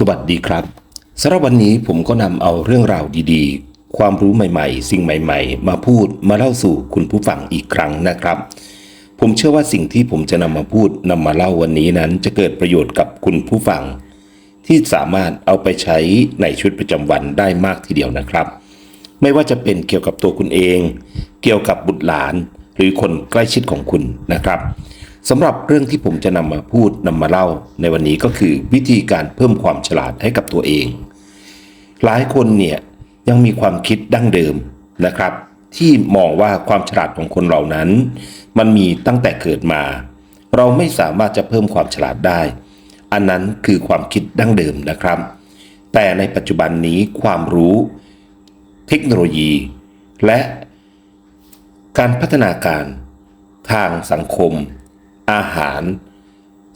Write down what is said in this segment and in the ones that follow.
สวัสดีครับสำหรับวันนี้ผมก็นำเอาเรื่องราวดีๆ ความรู้ใหม่ๆ สิ่งใหม่ๆ มาพูดมาเล่าสู่คุณผู้ฟังอีกครั้งนะครับ ผมเชื่อว่าสิ่งที่ผมจะนำมาพูดนำมาเล่าวันนี้นั้น จะเกิดประโยชน์กับคุณผู้ฟัง ที่สามารถเอาไปใช้ในชีวิตประจำวันได้มากทีเดียวนะครับ ไม่ว่าจะเป็นเกี่ยวกับตัวคุณเอง เกี่ยวกับบุตรหลาน หรือคนใกล้ชิดของคุณนะครับ สำหรับเรื่องที่ผมจะนำมาพูดนำมาเล่า ในวันนี้ก็คือวิธีการเพิ่มความฉลาดให้กับตัวเอง หลายคนเนี่ยยังมีความคิดดั้งเดิมนะครับ ที่มองว่าความฉลาดของคนเหล่านั้น มันมีตั้งแต่เกิดมา เราไม่สามารถจะเพิ่มความฉลาดได้ อันนั้นคือความคิดดั้งเดิมนะครับ แต่ในปัจจุบันนี้ความรู้ เทคโนโลยี และการพัฒนาการทางสังคม อาหาร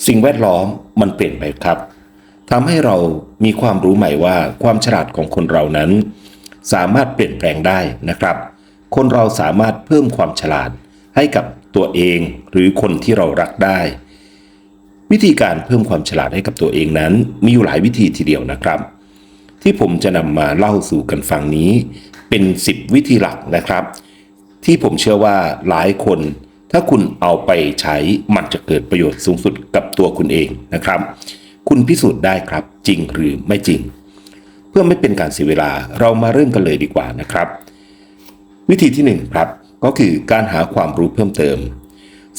สิ่งแวดล้อมมันเปลี่ยนไปครับทำให้เรามีความรู้ใหม่ว่าความฉลาดของคนเรานั้น สามารถเปลี่ยนแปลงได้นะครับ คนเราสามารถเพิ่มความฉลาดให้กับตัวเองหรือคนที่เรารักได้ วิธีการเพิ่มความฉลาดให้กับตัวเองนั้น มีอยู่หลายวิธีทีเดียวนะครับ ที่ผมจะนำมาเล่าสู่กันฟังนี้ เป็น 10 วิธีหลักนะครับ ที่ผมเชื่อว่าหลายคน ถ้าคุณเอาไปใช้มันจะเกิดประโยชน์สูงสุดกับตัวคุณเองนะครับ คุณพิสูจน์ได้ครับจริงหรือไม่จริง เพื่อไม่เป็นการเสียเวลาเรามาเริ่มกันเลยดีกว่านะครับ วิธีที่1ครับก็คือการหาความรู้เพิ่มเติม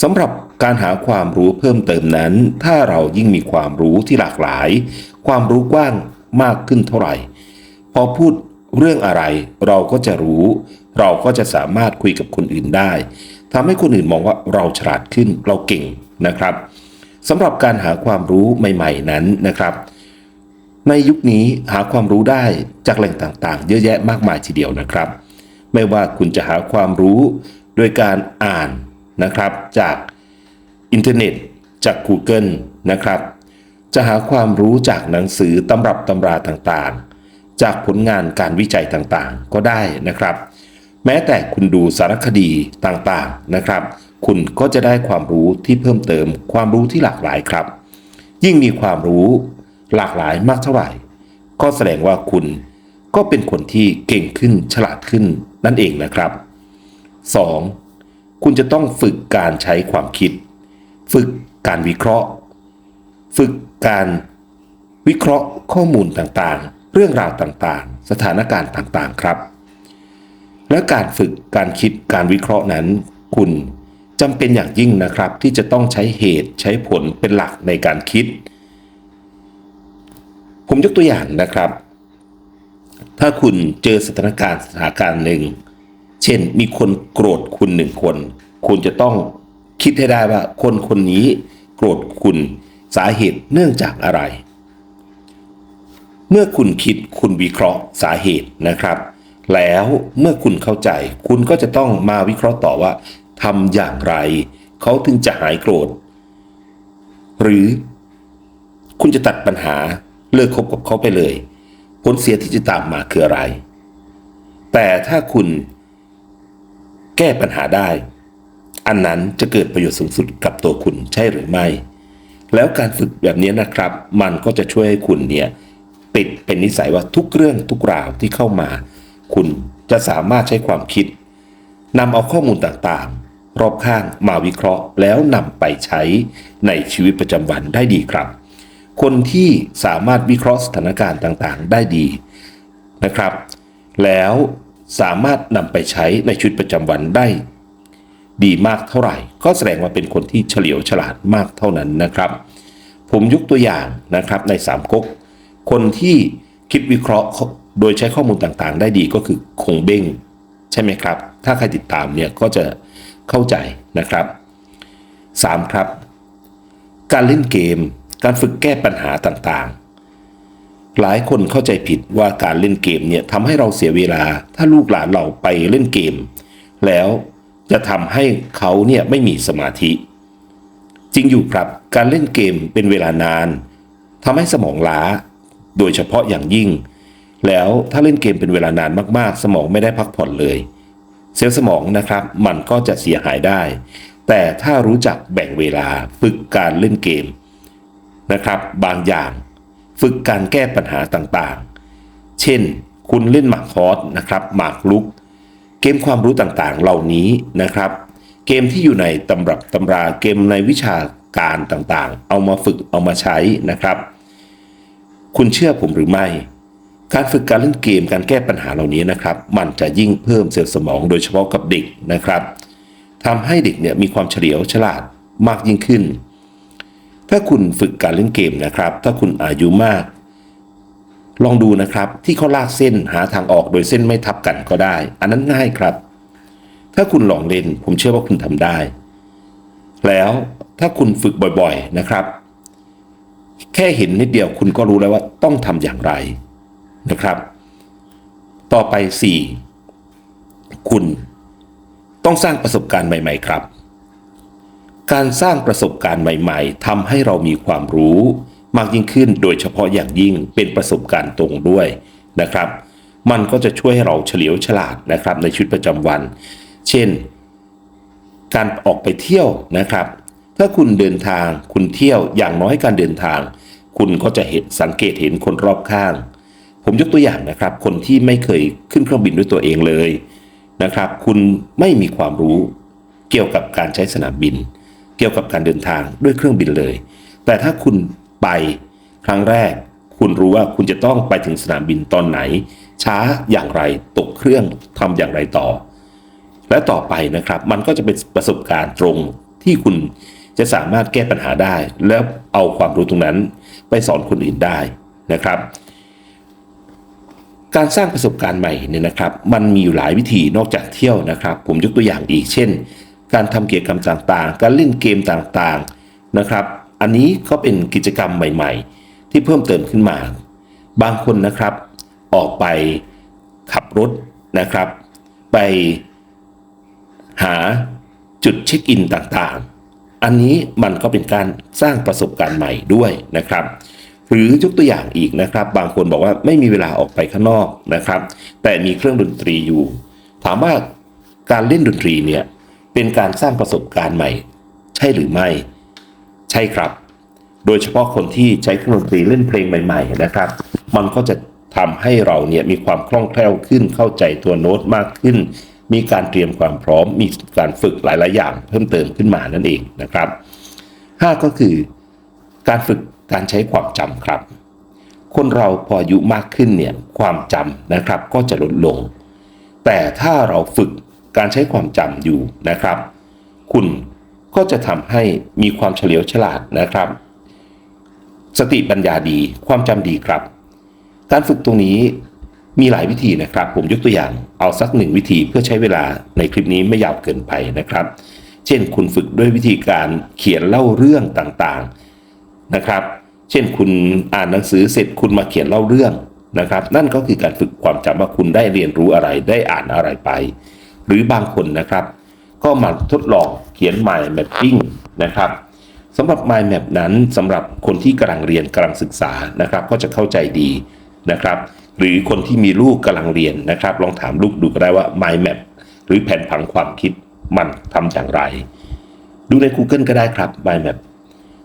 สำหรับการหาความรู้เพิ่มเติมนั้น ถ้าเรายิ่งมีความรู้ที่หลากหลาย ความรู้กว้างมากขึ้นเท่าไหร่ พอพูดเรื่องอะไรเราก็จะรู้ เราก็จะสามารถคุยกับคนอื่นได้ ทำให้คนอื่นมองว่าเราฉลาดขึ้นเราเก่งนะครับสำหรับการหาความรู้ใหม่ ๆนั้นนะครับ ในยุคนี้หาความรู้ได้จากแหล่งต่างๆ เยอะแยะมากมายทีเดียวนะครับ ไม่ว่าคุณจะหาความรู้โดยการอ่านนะครับจากอินเทอร์เน็ตจาก Google นะครับ จะหาความรู้จากหนังสือตำรับตำราต่างๆ จากผลงานการวิจัยต่างๆ ก็ได้นะครับ แม้แต่คุณดูสารคดีต่างๆนะครับ คุณก็จะได้ความรู้ที่เพิ่มเติม ความรู้ที่หลากหลายครับ ยิ่งมีความรู้หลากหลายมากเท่าไหร่ ก็แสดงว่าคุณก็เป็นคนที่เก่งขึ้นฉลาดขึ้นนั่นเองนะครับ 2. คุณจะต้องฝึกการใช้ความคิด ฝึกการวิเคราะห์ ฝึกการวิเคราะห์ข้อมูลต่างๆ เรื่องราวต่างๆ สถานการณ์ต่างๆ ครับ และการฝึกการคิดการวิเคราะห์นั้น คุณจำเป็นอย่างยิ่งนะครับ ที่จะต้องใช้เหตุใช้ผลเป็นหลักในการคิด ผมยกตัวอย่างนะครับ ถ้าคุณเจอสถานการณ์สถานการณ์หนึ่ง เช่น มีคนโกรธคุณหนึ่งคน คุณจะต้องคิดให้ได้ว่าคนคนนี้โกรธคุณสาเหตุเนื่องจากอะไร เมื่อคุณคิดคุณวิเคราะห์สาเหตุนะครับ แล้วเมื่อคุณเข้าใจ คุณก็จะต้องมาวิเคราะห์ต่อว่าทำอย่างไร เขาถึงจะหายโกรธ หรือคุณจะตัดปัญหาเลิกคบกับเขาไปเลย ผลเสียที่จะตามมาคืออะไร แต่ถ้าคุณแก้ปัญหาได้ อันนั้นจะเกิดประโยชน์สูงสุดกับตัวคุณใช่หรือไม่ แล้วการฝึกแบบนี้นะครับ มันก็จะช่วยให้คุณเนี่ยติดเป็นนิสัยว่าทุกเรื่องทุกราวที่เข้ามา คุณจะสามารถใช้ความคิดนำเอาข้อมูลต่างๆ รอบข้างมาวิเคราะห์ แล้วนำไปใช้ในชีวิตประจำวันได้ดีครับ คนที่สามารถวิเคราะห์สถานการณ์ต่างๆ ได้ดีนะครับ แล้วสามารถนำไปใช้ในชีวิตประจำวันได้ ดีมากเท่าไหร่ ก็แสดงว่าเป็นคนที่เฉลียวฉลาดมากเท่านั้นนะครับ ผมยกตัวอย่างนะครับในสามก๊กคนที่คิดวิเคราะห์ โดยใช้ข้อมูลต่างๆ ได้ดีก็คือคงเบ้ง ใช่ไหมครับ ถ้าใครติดตามเนี่ยก็จะเข้าใจนะครับ 3. ครับ การเล่นเกม การฝึกแก้ปัญหาต่างๆ หลายคนเข้าใจผิดว่าการเล่นเกมเนี่ยทำให้เราเสียเวลา ถ้าลูกหลานเราไปเล่นเกม แล้วจะทำให้เขาเนี่ยไม่มีสมาธิ จริงอยู่ครับ การเล่นเกมเป็นเวลานานทำให้สมองล้า โดยเฉพาะอย่างยิ่ง แล้วถ้าเล่นเกมเป็นเวลานานมากๆ สมองไม่ได้พักผ่อนเลย เซลล์สมองนะครับ มันก็จะเสียหายได้ แต่ถ้ารู้จักแบ่งเวลาฝึกการเล่นเกมนะครับ บางอย่าง ฝึกการแก้ปัญหาต่างๆ เช่น คุณเล่นหมากฮอสนะครับหมากลุก เกมความรู้ต่างๆ เหล่านี้นะครับ เกมที่อยู่ในตำรับตำราเกมในวิชาการต่างๆ เอามาฝึกเอามาใช้นะครับ คุณเชื่อผมหรือไม่ การฝึกการเล่นเกมการแก้ปัญหาเหล่านี้นะครับ มันจะยิ่งเพิ่มเซลล์สมองโดยเฉพาะกับเด็กนะครับทำให้เด็กเนี่ยมีความเฉลียวฉลาดมากยิ่งขึ้น ถ้าคุณฝึกการเล่นเกมนะครับ ถ้าคุณอายุมาก ลองดูนะครับที่เขาลากเส้นหาทางออกโดยเส้นไม่ทับกันก็ได้ อันนั้นง่ายครับ ถ้าคุณลองเล่นผมเชื่อว่าคุณทำได้ แล้วถ้าคุณฝึกบ่อยๆนะครับ แค่เห็นนิดเดียวคุณก็รู้แล้วว่าต้องทำอย่างไร นะครับ ต่อไป 4 คุณต้องสร้างประสบการณ์ใหม่ ๆ ครับ การสร้างประสบการณ์ใหม่ ๆทำให้เรามีความรู้มากยิ่งขึ้นโดยเฉพาะอย่างยิ่งเป็นประสบการณ์ตรงด้วยนะครับ มันก็จะช่วยให้เราเฉลียวฉลาดนะครับในชีวิตประจำวัน เช่น การออกไปเที่ยวนะครับ ถ้าคุณเดินทางคุณเที่ยวอย่างน้อยการเดินทาง คุณก็จะเห็นสังเกตเห็นคนรอบข้าง ผมยกตัวอย่างนะครับ คนที่ไม่เคยขึ้นเครื่องบินด้วยตัวเองเลยนะครับ คุณไม่มีความรู้เกี่ยวกับการใช้สนามบิน เกี่ยวกับการเดินทางด้วยเครื่องบินเลย แต่ถ้าคุณไปครั้งแรก คุณรู้ว่าคุณจะต้องไปถึงสนามบินตอนไหน ช้าอย่างไรตกเครื่องทำอย่างไรต่อ และต่อไปนะครับ มันก็จะเป็นประสบการณ์ตรงที่คุณจะสามารถแก้ปัญหาได้ แล้วเอาความรู้ตรงนั้นไปสอนคนอื่นได้นะครับ การสร้างประสบการณ์ใหม่เนี่ยนะครับ มันมีอยู่หลายวิธีนอกจากเที่ยวนะครับ ผมยกตัวอย่างอีกเช่น การทำกิจกรรมต่างๆ การเล่นเกมต่างๆนะครับ อันนี้ก็เป็นกิจกรรมใหม่ ๆ ที่เพิ่มเติมขึ้นมา บางคนนะครับออกไปขับรถนะครับ ไปหาจุดเช็คอินต่างๆ อันนี้มันก็เป็นการสร้างประสบการณ์ใหม่ด้วยนะครับ หรือยกตัวอย่างอีกนะครับ บางคนบอกว่าไม่มีเวลาออกไปข้างนอกนะครับ แต่มีเครื่องดนตรีอยู่ ถามว่าการเล่นดนตรีเนี่ยเป็นการสร้างประสบการณ์ใหม่ ใช่หรือไม่ ใช่ครับ โดยเฉพาะคนที่ใช้เครื่องดนตรีเล่นเพลงใหม่ ๆ นะครับ มันก็จะทำให้เราเนี่ยมีความคล่องแคล่วขึ้นเข้าใจตัวโน้ตมากขึ้น มีการเตรียมความพร้อม มีการฝึกหลาย ๆ อย่างเพิ่มเติมขึ้นมานั่นเองนะครับ 5 ก็คือ การฝึก การใช้ความจำครับ คนเราพออายุมากขึ้นเนี่ยความจำนะครับก็จะลดลง แต่ถ้าเราฝึกการใช้ความจำอยู่นะครับ คุณก็จะทำให้มีความเฉลียวฉลาดนะครับ สติปัญญาดีความจำดีครับ การฝึกตรงนี้มีหลายวิธีนะครับ ผมยกตัวอย่างเอาสักหนึ่งวิธีเพื่อใช้เวลาในคลิปนี้ไม่ยาวเกินไปนะครับ เช่นคุณฝึกด้วยวิธีการเขียนเล่าเรื่องต่างๆนะครับ เช่นคุณอ่านหนังสือเสร็จคุณมาเขียนเล่าเรื่องนะครับ นั่นก็คือการฝึกความจำว่าคุณได้เรียนรู้อะไรได้อ่านอะไรไป หรือบางคนนะครับ ก็มาทดลองเขียน mind mapping นะครับสำหรับ mind map นั้นสำหรับคนที่กำลังเรียนกำลังศึกษานะครับ ก็จะเข้าใจดีนะครับ หรือคนที่มีลูกกำลังเรียนนะครับ ลองถามลูกดูก็ได้ว่า mind map หรือแผนผังความคิดมันทำอย่างไร ดูใน Google ก็ได้ครับ mind map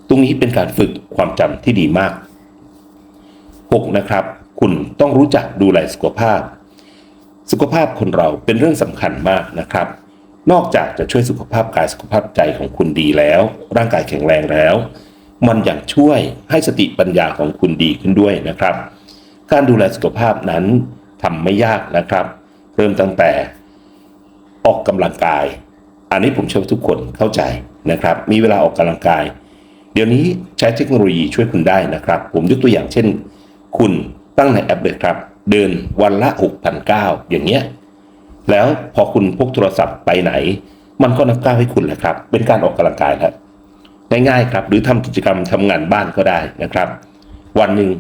ตรงนี้เป็นการฝึกความจำที่ดีมาก 6. นะครับ คุณต้องรู้จักดูแลสุขภาพ สุขภาพคนเราเป็นเรื่องสำคัญมากนะครับ นอกจากจะช่วยสุขภาพกายสุขภาพใจของคุณดีแล้ว ร่างกายแข็งแรงแล้ว มันยังช่วยให้สติปัญญาของคุณดีขึ้นด้วยนะครับ การดูแลสุขภาพนั้นทำไม่ยากนะครับ เริ่มตั้งแต่ออกกำลังกาย อันนี้ผมเชื่อว่าทุกคนเข้าใจนะครับ มีเวลาออกกำลังกาย เดี๋ยวนี้ใช้เทคโนโลยีช่วยคุณได้นะครับ ผมยกตัวอย่างเช่น คุณตั้งในแอปเลยครับ เดินวันละ6,900อย่างเงี้ยแล้วพอคุณพกโทรศัพท์ไปไหน มันก็นับก้าวให้คุณแหละครับ เป็นการออกกำลังกายแล้วง่ายๆครับ หรือทำกิจกรรมทำงานบ้านก็ได้นะครับ วันหนึ่ง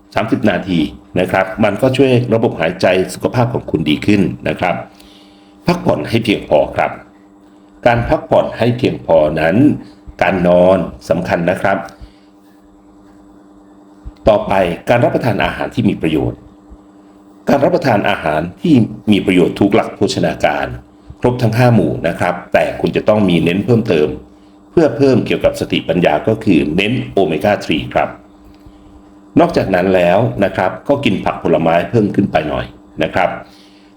30 นาทีนะครับ มันก็ช่วยระบบหายใจสุขภาพของคุณดีขึ้นนะครับ พักผ่อนให้เพียงพอครับ การพักผ่อนให้เพียงพอนั้น การนอนสำคัญนะครับ ต่อไปการรับประทานอาหารที่มีประโยชน์ การรับประทานอาหารที่มีประโยชน์ทุกหลักโภชนาการ ครบทั้ง 5 หมู่นะครับ แต่คุณจะต้องมีเน้นเพิ่มเติม เพื่อเพิ่มเกี่ยวกับสติปัญญาก็คือเน้นโอเมก้า 3 ครับ นอกจากนั้นแล้วนะครับก็กินผักผลไม้เพิ่มขึ้นไปหน่อยนะครับ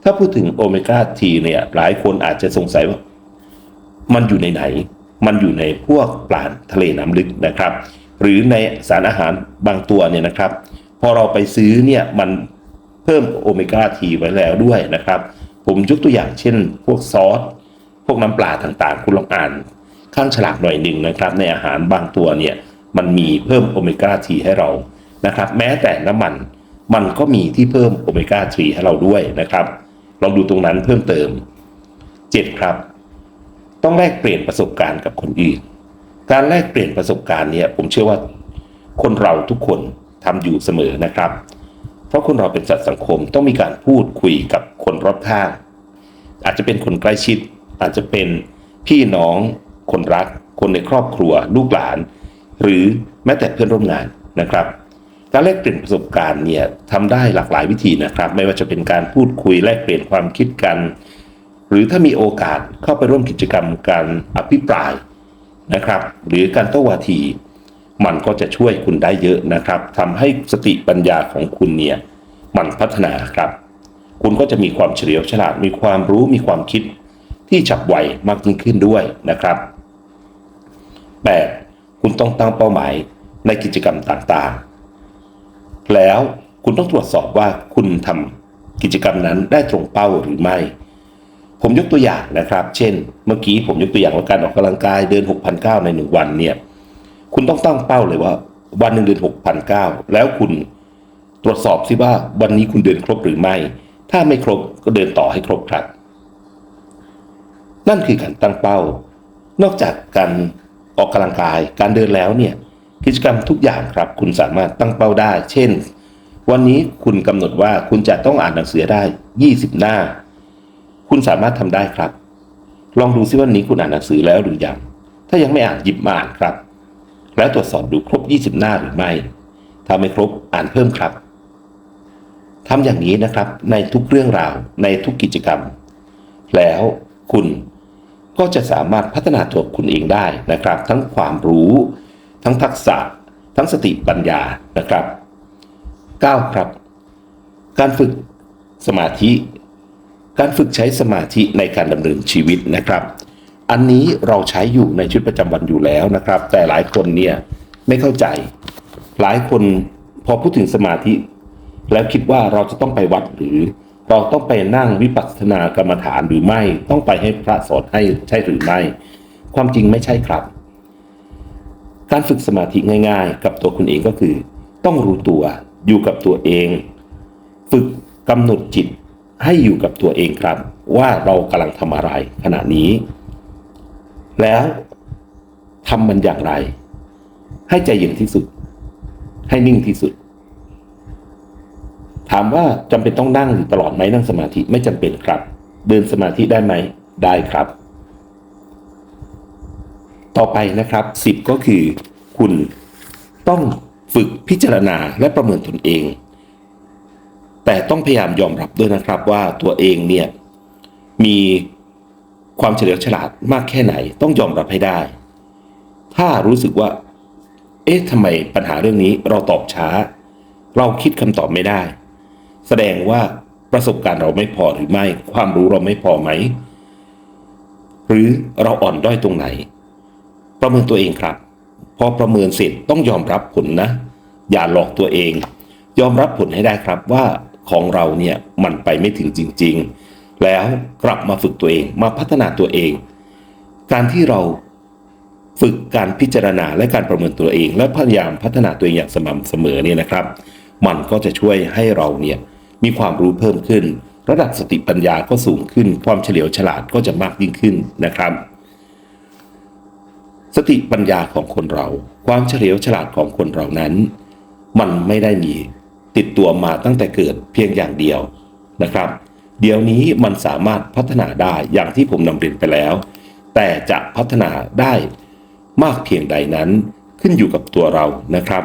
ถ้าพูดถึงโอเมก้าทีเนี่ยหลายคนอาจจะสงสัยว่า มันอยู่ในไหน มันอยู่ในพวกปลาทะเลน้ำลึกนะครับ หรือในสารอาหารบางตัวเนี่ยนะครับ พอเราไปซื้อเนี่ยมันเพิ่มโอเมก้าทีไว้แล้วด้วยนะครับ ผมยกตัวอย่างเช่น พวกซอสพวกน้ำปลาต่างๆ คุณลองอ่าน ข้างฉลากหน่อยหนึ่งนะครับ ในอาหารบางตัวเนี่ยมันมีเพิ่มโอเมก้าทีให้เรานะครับ แม้แต่น้ำมันมันก็มีที่เพิ่มโอเมก้าทีให้เราด้วยนะครับ ลองดูตรงนั้นเพิ่มเติม 7 ครับ ต้องแลกเปลี่ยนประสบการณ์กับคนอื่น การแลกเปลี่ยนประสบการณ์เนี่ยผมเชื่อว่าคนเราทุกคนทำอยู่เสมอนะครับ เพราะคนเราเป็นสัตว์สังคมต้องมีการพูดคุยกับคนรอบข้าง อาจจะเป็นคนใกล้ชิด อาจจะเป็นพี่น้องคนรัก คนในครอบครัว ลูกหลาน หรือแม้แต่เพื่อนร่วมงานนะครับการแลกเปลี่ยนประสบการณ์เนี่ยทำได้หลากหลายวิธีนะครับ ไม่ว่าจะเป็นการพูดคุยแลกเปลี่ยนความคิดกัน หรือถ้ามีโอกาสเข้าไปร่วมกิจกรรมการอภิปรายนะครับ หรือการโต้วาที มันก็จะช่วยคุณได้เยอะนะครับทำให้สติปัญญาของคุณเนี่ยมันพัฒนาครับ คุณก็จะมีความเฉลียวฉลาดมีความรู้มีความคิดที่ฉับไวมากยิ่งขึ้นด้วยนะครับ 8. คุณต้องตั้งเป้าหมายในกิจกรรมต่างๆ แล้วคุณต้องตรวจสอบว่าคุณทำกิจกรรมนั้นได้ตรงเป้าหรือไม่ ผมยกตัวอย่างนะครับ เช่น เมื่อกี้ผมยกตัวอย่างว่าการออกกำลังกายเดิน6,009ในหนึ่งวันเนี่ย คุณต้องตั้งเป้าเลยว่า วันหนึ่งเดิน6,009แล้วคุณตรวจสอบซิว่าวันนี้คุณเดินครบหรือไม่ ถ้าไม่ครบก็เดินต่อให้ครบครับ นั่นคือการตั้งเป้า นอกจากการออกกำลังกาย การเดินแล้วเนี่ย กิจกรรมทุกอย่างครับ คุณสามารถตั้งเป้าได้ เช่น วันนี้คุณกำหนดว่าคุณจะต้องอ่านหนังสือได้ 20 หน้า คุณสามารถทำได้ครับ ลองดูซิว่านี้คุณอ่านหนังสือแล้วหรือยัง ถ้ายังไม่อ่านหยิบมาอ่านครับ แล้วตรวจสอบดูครบ 20 หน้าหรือไม่ถ้าไม่ครบอ่านเพิ่มครับทำอย่างนี้นะครับในทุกเรื่องราวในทุกกิจกรรม แล้วคุณก็จะสามารถพัฒนาตัวคุณเองได้นะครับ ทั้งความรู้ ทั้งทักษะ ทั้งสติปัญญานะครับ 9 ครับ การฝึกสมาธิ การฝึกใช้สมาธิในการดำเนินชีวิตนะครับ อันนี้เราใช้อยู่ในชีวิตประจำวันอยู่แล้วนะครับ แต่หลายคนเนี่ยไม่เข้าใจ หลายคนพอพูดถึงสมาธิ แล้วคิดว่าเราจะต้องไปวัดหรือเราต้องไปนั่งวิปัสสนากรรมฐานหรือไม่ ต้องไปให้พระสอนให้ใช่หรือไม่ ความจริงไม่ใช่ครับ การฝึกสมาธิง่าย ๆ กับตัวคุณเองก็คือ ต้องรู้ตัวอยู่กับตัวเอง ฝึกกำหนดจิต ให้อยู่กับตัวเองครับ ว่าเรากำลังทำอะไรขณะนี้ แล้วทำมันอย่างไร ให้ใจเย็นที่สุด ให้นิ่งที่สุด ถามว่าจำเป็นต้องนั่งอยู่ตลอดไหมนั่งสมาธิไม่จำเป็นครับ เดินสมาธิได้ไหมได้ครับ ต่อไปนะครับสิบก็คือ คุณต้องฝึกพิจารณาและประเมินตนเอง แต่ต้องพยายามยอมรับด้วยนะครับว่าตัวเองเนี่ยมีความเฉลียวฉลาดมากแค่ไหน ต้องยอมรับให้ได้ ถ้ารู้สึกว่า เอ๊ะทำไมปัญหาเรื่องนี้เราตอบช้า เราคิดคำตอบไม่ได้ แสดงว่าประสบการณ์เราไม่พอหรือไม่ ความรู้เราไม่พอไหม หรือเราอ่อนด้อยตรงไหน ประเมินตัวเองครับ พอประเมินเสร็จต้องยอมรับผลนะ อย่าหลอกตัวเอง ยอมรับผลให้ได้ครับว่า ของเราเนี่ยมันไปไม่ถึงจริง ๆ แล้วกลับมาฝึกตัวเองมาพัฒนาตัวเอง การที่เราฝึกการพิจารณาและการประเมินตัวเอง และพยายามพัฒนาตัวเองอย่างสม่ำเสมอเนี่ยนะครับ มันก็จะช่วยให้เราเนี่ยมีความรู้เพิ่มขึ้น ระดับสติปัญญาก็สูงขึ้น ความเฉลียวฉลาดก็จะมากยิ่งขึ้นนะครับ สติปัญญาของคนเรา ความเฉลียวฉลาดของคนเรานั้น มันไม่ได้มี ติดตัวมาตั้งแต่เกิดเพียงอย่างเดียวนะครับ เดี๋ยวนี้มันสามารถพัฒนาได้อย่างที่ผมนำเรียนไปแล้ว แต่จะพัฒนาได้มากเพียงใดนั้นขึ้นอยู่กับตัวเรานะครับ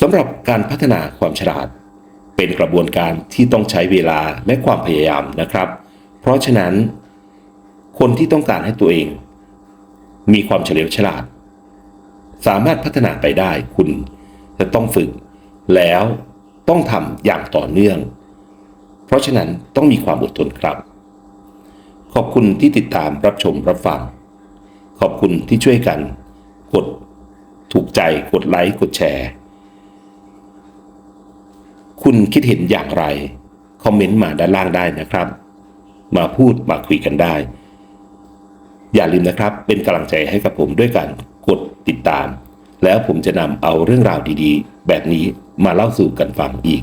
สำหรับการพัฒนาความฉลาด เป็นกระบวนการที่ต้องใช้เวลาและความพยายามนะครับ เพราะฉะนั้น คนที่ต้องการให้ตัวเอง มีความเฉลียวฉลาด สามารถพัฒนาไปได้คุณจะต้องฝึก แล้วต้องทำอย่างต่อเนื่อง เพราะฉะนั้นต้องมีความอดทนครับ ขอบคุณที่ติดตามรับชมรับฟัง ขอบคุณที่ช่วยกัน กดถูกใจกดไลค์กดแชร์ คุณคิดเห็นอย่างไร คอมเมนต์มาด้านล่างได้นะครับ มาพูดมาคุยกันได้ อย่าลืมนะครับเป็นกำลังใจให้กับผมด้วยการกดติดตาม แล้วผมจะนำเอาเรื่องราวดีๆ แบบนี้ มาเล่าสู่กันฟังอีก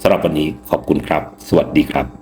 สำหรับวันนี้ขอบคุณครับ สวัสดีครับ